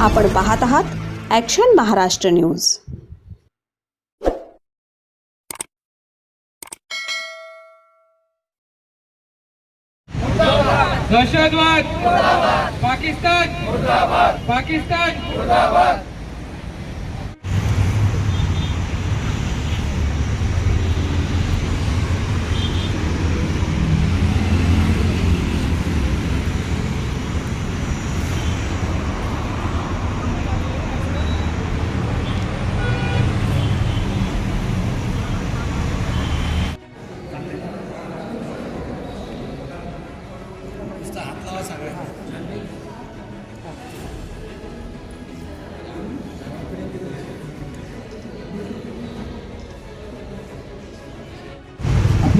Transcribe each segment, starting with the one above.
आपण पाहत आहात ॲक्शन महाराष्ट्र न्यूज दहशतवाद! पाकिस्तान! पाकिस्तान!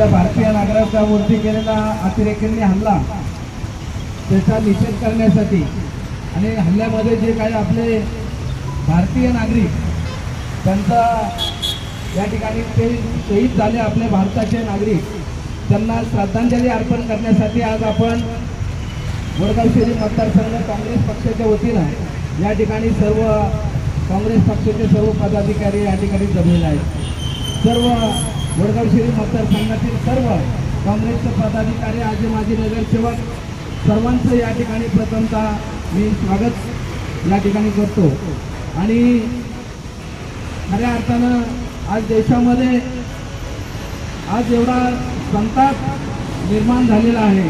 आपल्या भारतीय नागरिकांवरती केलेला अतिरेक्यांनी हल्ला. त्याचा निषेध करण्यासाठी आणि हल्ल्यामध्ये जे काही आपले भारतीय नागरिक त्यांचा या ठिकाणी ते शहीद झाले आपले भारताचे नागरिक त्यांना श्रद्धांजली अर्पण करण्यासाठी आज आपण वडगाव शहरी मतदारसंघ काँग्रेस पक्षाच्या वतीनं या ठिकाणी सर्व काँग्रेस पक्षाचे सर्व पदाधिकारी या ठिकाणी जमलेले आहेत. सर्व वडगाव शिरी मतदारसंघातील सर्व काँग्रेसचे पदाधिकारी आजी माजी नगरसेवक सर्वांचं या ठिकाणी प्रथमतः मी स्वागत या ठिकाणी करतो. आणि खऱ्या अर्थानं आज देशामध्ये आज एवढा संताप निर्माण झालेला आहे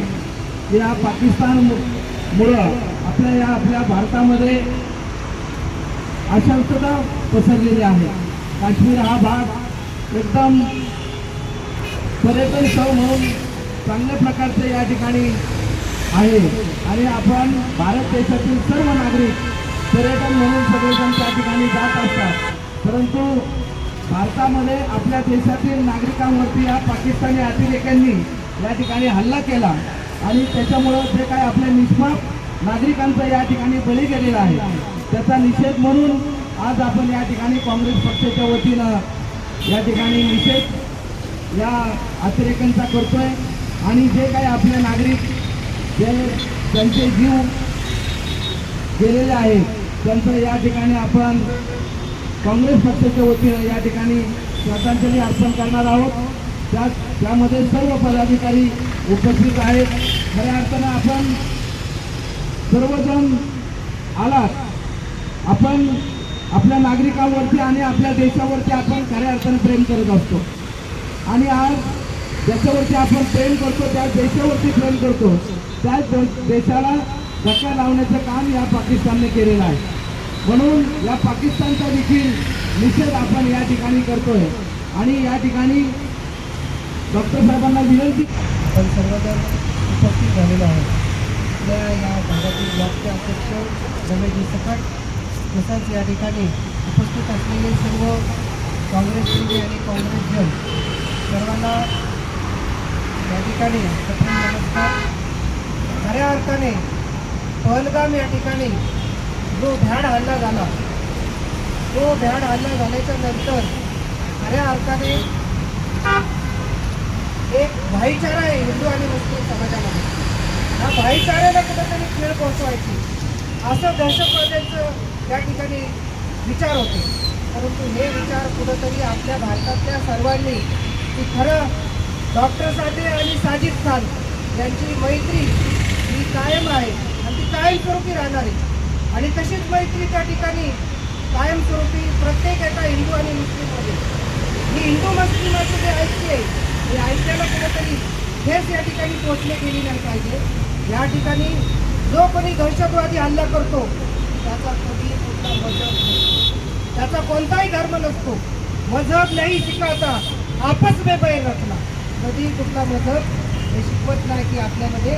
की या पाकिस्तान मुळं आपल्या या आपल्या भारतामध्ये अशांतता पसरलेली आहे. काश्मीर हा भाग एकदम पर्यटन स्थळ म्हणून चांगल्या प्रकारचे या ठिकाणी आहे. आणि आपण भारत देशातील सर्व नागरिक पर्यटन म्हणून सगळेजण त्या ठिकाणी जात असतात. परंतु भारतामध्ये आपल्या देशातील नागरिकांवरती या पाकिस्तानी अतिरेक्यांनी या ठिकाणी हल्ला केला. आणि त्याच्यामुळं जे काय आपल्या निष्पाप नागरिकांचा या ठिकाणी बळी गेलेला आहे त्याचा निषेध म्हणून आज आपण या ठिकाणी काँग्रेस पक्षाच्या वतीनं या ठिकाणी निषेध या अतिरेकांचा करतोय. आणि जे काही आपले नागरिक जे त्यांचे जीव गेलेले आहेत त्यांचं या ठिकाणी आपण काँग्रेस पक्षाच्या वतीनं या ठिकाणी श्रद्धांजली अर्पण करणार आहोत. त्या त्यामध्ये सर्व पदाधिकारी उपस्थित आहेत. खऱ्या अर्थानं आपण सर्वजण आलात. आपण आपल्या नागरिकांवरती आणि आपल्या देशावरती आपण खऱ्या अर्थानं प्रेम करत असतो. आणि आज ज्याच्यावरती आपण प्रेम करतो त्या देशावरती प्रेम करतो त्याच देशाला धक्का लावण्याचं काम या पाकिस्तानने केलेलं आहे. म्हणून या पाकिस्तानचा देखील निषेध आपण या ठिकाणी करतोय. आणि या ठिकाणी डॉक्टर साहेबांना विनंती आपण सर्वजण उपस्थित झालेलो आहे आपल्या या भागातील ब्लॉकचे अध्यक्ष रमेशजी सकट तसंच या ठिकाणी उपस्थित असलेले सर्व काँग्रेसप्रेमी आणि काँग्रेसजन सर्वांना या ठिकाणी प्रथम नमस्कार. खऱ्या अर्थाने पहलगाम या ठिकाणी जो भ्याड हल्ला झाला तो भ्याड हल्ला झाल्याच्यानंतर खऱ्या अर्थाने एक भाईचारा आहे हिंदू आणि मुस्लिम समाजामध्ये. हा भाईचाऱ्याला कुठंतरी खेळ पोहोचवायची असं दहशतवाद्यांचं त्या ठिकाणी विचार होते. परंतु हे विचार कुठंतरी आपल्या भारतातल्या सर्वांनी की खरं डॉक्टर साठे आणि साजिद खान यांची मैत्री ही कायम आहे. आणि ती कायमस्वरूपी राहणार आहे. आणि तशीच मैत्री त्या ठिकाणी कायमस्वरूपी प्रत्येक एका हिंदू आणि मुस्लिममध्ये. ही हिंदू मुस्लिमाचं जे ऐक्य आहे हे ऐक्याला कुठेतरी हेच या ठिकाणी पोचले गेली नाही पाहिजे. या ठिकाणी जो कोणी दहशतवादी हल्ला करतो त्याचा कधी कुठला मजहब नसतो. त्याचा कोणताही धर्म नसतो. मजहब नाही शिकवता आपस में बैर रचला कधी कुठला मजहब हे शिकवत नाही की आपल्यामध्ये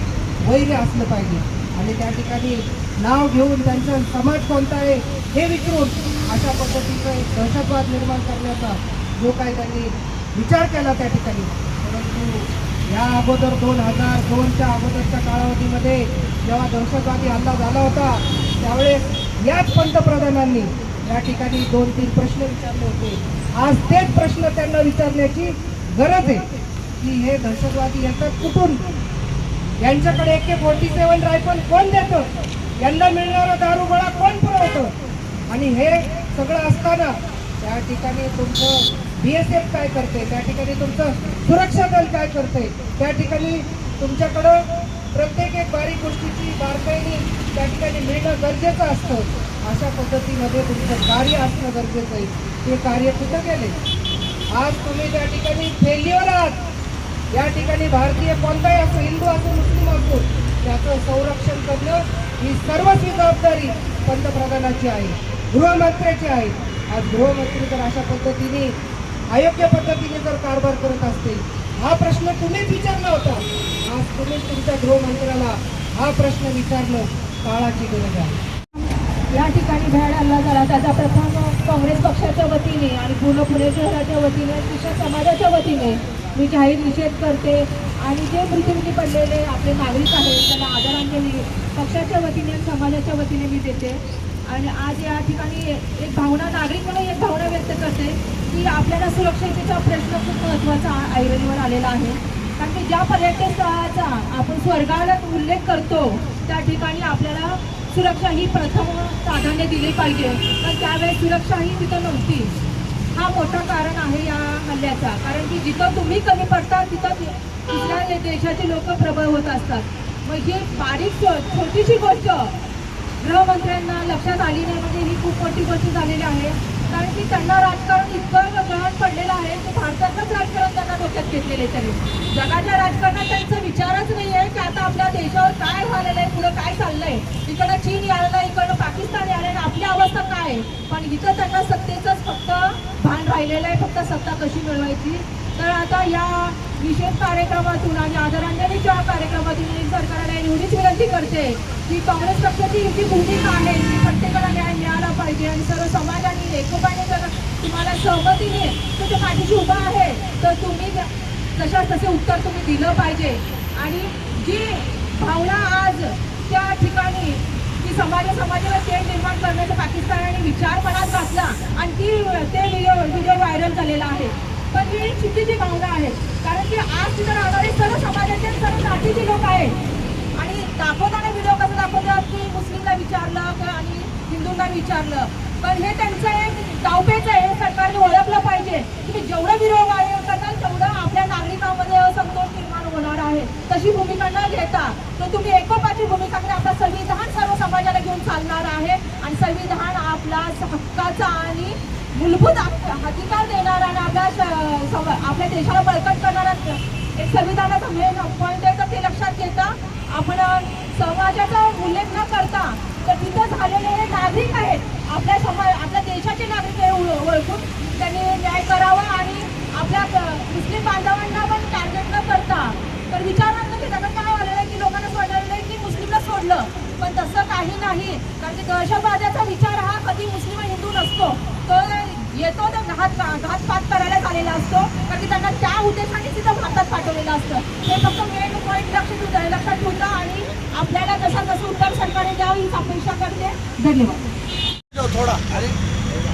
वैर्य असलं पाहिजे. आणि त्या ठिकाणी नाव घेऊन त्यांचा समाज कोणता आहे हे विचारून अशा पद्धतीचं एक दहशतवाद निर्माण करण्याचा जो काही त्यांनी विचार केला त्या ठिकाणी. परंतु या अगोदर दोन हजार दोनच्या अगोदरच्या कालावधीमध्ये जेव्हा दहशतवादी हल्ला झाला होता त्यावेळेस याच पंतप्रधानांनी या ठिकाणी दोन तीन प्रश्न विचारले होते. आज तेच प्रश्न त्यांना विचारण्याची गरज आहे की हे दहशतवादी येतात कुठून? यांच्याकडे एके फोर्टी सेवन रायफल कोण देतं? यांना मिळणारा दारू गोळा कोण पुरवतो? होतं आणि हे सगळं असताना त्या ठिकाणी तुमचं बी एस एफ काय करते? त्या ठिकाणी तुमचं सुरक्षा दल काय करते? त्या ठिकाणी तुमच्याकडं प्रत्येक एक बारीक गोष्टीची बारकाईने त्या ठिकाणी मिळणं गरजेचं असतं. अशा पद्धतीमध्ये तुमचं कार्य असणं गरजेचं आहे. ते कार्य कुठं गेले? आज तुम्ही त्या ठिकाणी फेल्युअर आहात या ठिकाणी भारतीय कोणताही असो हिंदू असो मुस्लिम असो त्याचं संरक्षण करणं ही सर्वस्वी जबाबदारी पंतप्रधानाची आहे गृहमंत्र्याची आहे. आज गृहमंत्री जर अशा पद्धतीने अयोग्य पद्धतीने जर कारभार करत असतील हा प्रश्न तुम्हीच विचारला होता. आज तुम्हीच तुमच्या गृहमंत्र्याला हा प्रश्न विचारणं काळाची गरज आहे. या ठिकाणी भ्याड हल्ला झाला त्याचा प्रथम काँग्रेस पक्षाच्या वतीने आणि पूर्ण पुणे शहराच्या वतीने शिक्षक समाजाच्या वतीने मी जाहीर निषेध करते. आणि जे मृत्युमुखी पडलेले आपले नागरिक आहेत त्यांना आदरांजली पक्षाच्या वतीने समाजाच्या वतीने मी देते. आणि आज या ठिकाणी एक भावना नागरिक म्हणून एक भावना व्यक्त करते की आपल्याला सुरक्षितेचा प्रश्न खूप महत्त्वाचा ऐरणीवर आलेला आहे. कारण की ज्या पर्यटन स्थळाचा आपण स्वर्गाला उल्लेख करतो त्या ठिकाणी आपल्याला सुरक्षा ही प्रथम प्राधान्य दिली पाहिजे. पण त्यावेळेस सुरक्षा ही तिथं नव्हती. हा मोठा कारण आहे या हल्ल्याचा. कारण की जिथं तुम्ही कमी पडता तिथं दुसऱ्या देशाचे लोक प्रबळ होत असतात. मग ही बारीक छोटीशी गोष्ट. गृहमंत्र्यांना लक्षात आली नाही म्हणजे ही खूप मोठी गोष्ट झालेली आहे. कारण की त्यांना राजकारण इतकं ग्रहण पडलेलं आहे की भारतातच राजकारण त्यांना डोक्यात घेतलेले तरी. जगाच्या राजकारणात त्यांचा विचारच नाही आहे की आता आपल्या देशावर काय झालेलं आहे पुढं काय चाललंय. इकडं चीन यायला इकडं पाकिस्तान यायला आपली अवस्था काय आहे? पण इथं त्यांना सत्तेचंच फक्त भान राहिलेलं आहे फक्त सत्ता कशी मिळवायची? तर आता या विशेष कार्यक्रमातून आणि आदरांजलीच्या कार्यक्रमातून मी सरकारला एवढीच विनंती करते की काँग्रेस पक्षाची ही जी भूमिका आहे प्रत्येकाला न्याय मिळाला पाहिजे आणि सर्व समाजात एकोपाने जर तुम्हाला सहमतीने तुमच्या पाठीशी उभा आहे. तर तुम्ही तशा तसे उत्तर तुम्ही दिलं पाहिजे. आणि जी भावना आज त्या ठिकाणी की समाज समाजाला तेढ निर्माण करण्याचा पाकिस्तानाने विचार मनात घातला आणि ती ते व्हिडिओ व्हिडिओ व्हायरल झालेला आहे. पण ही चुकीची भावना आहे. कारण की आज तिथं राहणारे सर्व समाजाचे सर्व जातीचे लोक आहेत. आणि दाखवताना व्हिडिओ कसं दाखवतात की मुस्लिमला विचारलं आणि हिंदूंना विचारलं? पण हे त्यांचं एक डावपेच आहे. हे सरकारने ओळखलं पाहिजे. की जेवढं विरोध आहे करताल तेवढं आपल्या नागरिकांमध्ये असंतोष निर्माण होणार आहे. तशी भूमिका न घेता तर तुम्ही एकोपाची भूमिका म्हणजे घेऊन आपलं संविधान सर्व समाजाला घेऊन चालणार आहे. आणि संविधान आपला हक्काचा आणि मूलभूत अधिकार देणारा आणि आपल्या आपल्या देशाला बळकट करणारा एक संविधानाचा मेन पॉईंट आहे. तर ते लक्षात घेता आपण समाजाचा उल्लेख न करता तर तिथं झालेले हे नागरिक आहेत. आपल्या समाज आपल्या देशाचे नागरिक हे ओळ- ओळखून त्यांनी न्याय करावा आणि आपल्या मुस्लिम बांधवांना पण टार्गेट न करता तर विचारणार नाही की त्याला काय झालेलं आहे की लोकांना सोडलेलं आहे की मुस्लिमला सोडलं. पण तसं काही नाही कारण की दहशतवाद्याचा विचार हा कधी मुस्लिम हिंदू नसतो. तो येतो तर घात घातपात करायला झालेला असतो कारण की त्यांना त्या उद्देशाने तिथं भारतात पाठवलेलं असतं. ते फक्त मेन पॉईंट लक्षात लक्षात ठेवतं आणि आपल्याला जसं तसं उत्तर सरकारने द्यावी हीच अपेक्षा करते. धन्यवाद.